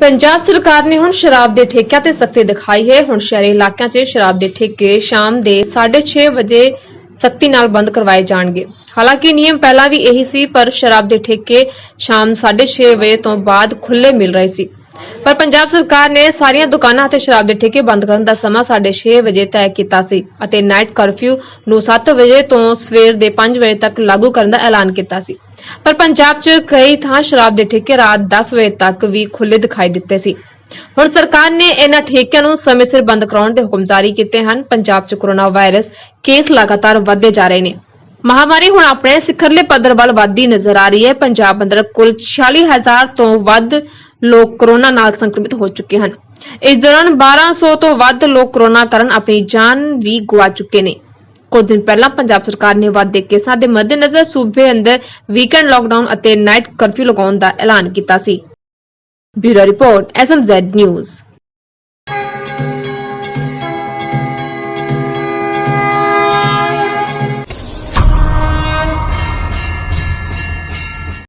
ਪੰਜਾਬ ਸਰਕਾਰ ਨੇ ਹੁਣ ਸ਼ਰਾਬ ਦੇ ਠੇਕਿਆਂ ਤੇ ਸਖਤੀ ਦਿਖਾਈ ਹੈ। ਹੁਣ ਸ਼ਹਿਰੀ ਇਲਾਕਿਆਂ 'ਚ ਸ਼ਰਾਬ ਦੇ ਠੇਕੇ ਸ਼ਾਮ ਦੇ 6:30 ਵਜੇ ਸਖਤੀ ਨਾਲ ਬੰਦ ਕਰਵਾਏ ਜਾਣਗੇ। ਹਾਲਾਂਕਿ ਨਿਯਮ ਪਹਿਲਾਂ ਵੀ ਇਹੀ ਸੀ, ਪਰ ਸ਼ਰਾਬ ਦੇ ਠੇਕੇ ਸ਼ਾਮ 6:30 ਵਜੇ ਤੋਂ ਬਾਅਦ ਖੁੱਲੇ ਮਿਲ ਰਹੇ ਸੀ। ਪਰ ਪੰਜਾਬ ਸਰਕਾਰ ਨੇ ਸਾਰੀਆਂ ਦੁਕਾਨਾਂ ਅਤੇ ਸ਼ਰਾਬ ਦੇ ਠੇਕੇ ਬੰਦ ਕਰਨ ਦਾ ਸਮਾਂ 6:30 ਵਜੇ ਤੈਅ ਕੀਤਾ ਸੀ ਅਤੇ ਨਾਈਟ ਕਰਫਿਊ ਨੂੰ 7 ਵਜੇ ਤੋਂ ਸਵੇਰ ਦੇ 5 ਵਜੇ ਤੱਕ ਲਾਗੂ ਕਰਨ ਦਾ ਐਲਾਨ ਕੀਤਾ ਸੀ। ਪਰ ਪੰਜਾਬ 'ਚ ਕਈ ਥਾਂ ਸ਼ਰਾਬ ਦੇ ਠੇਕੇ ਰਾਤ 10 ਵਜੇ ਤੱਕ ਵੀ ਖੁੱਲੇ ਦਿਖਾਈ ਦਿੱਤੇ ਸੀ। ਹੁਣ ਸਰਕਾਰ ਨੇ ਇਹਨਾਂ ਠੇਕਿਆਂ ਨੂੰ ਸਮੇਂ ਸਿਰ ਬੰਦ ਕਰਾਉਣ ਦੇ ਹੁਕਮ ਜਾਰੀ ਕੀਤੇ ਹਨ। ਪੰਜਾਬ 'ਚ ਕੋਰੋਨਾ ਵਾਇਰਸ ਕੇਸ ਲਗਾਤਾਰ ਵਧਦੇ ਜਾ ਰਹੇ ਨੇ। ਮਹਾਮਾਰੀ ਹੁਣ ਆਪਣੇ ਸਿਖਰਲੇ ਪੱਧਰ ਵੱਲ ਵਧਦੀ ਨਜ਼ਰ ਆ ਰਹੀ ਹੈ। ਪੰਜਾਬ ਅੰਦਰ ਕੁੱਲ 46000 ਤੋਂ ਵੱਧ ਲੋਕ ਕੋਰੋਨਾ ਨਾਲ ਸੰਕਰਮਿਤ ਹੋ ਚੁੱਕੇ ਹਨ। ਇਸ ਦੌਰਾਨ 1200 ਤੋਂ ਵੱਧ ਲੋਕ ਕੋਰੋਨਾ ਕਾਰਨ ਆਪਣੀ ਜਾਨ ਵੀ ਗਵਾ ਚੁੱਕੇ ਨੇ। ਕੁਝ ਦਿਨ ਪਹਿਲਾਂ ਪੰਜਾਬ ਸਰਕਾਰ ਨੇ ਵਾਧੇ ਕੇਸਾਂ ਦੇ ਮੱਦੇਨਜ਼ਰ ਸੂਬੇ ਅੰਦਰ ਵੀਕਐਂਡ ਲਾਕਡਾਊਨ ਅਤੇ ਨਾਈਟ ਕਰਫਿਊ ਲਗਾਉਣ ਦਾ ਐਲਾਨ ਕੀਤਾ ਸੀ। Bureau report, SMZ news.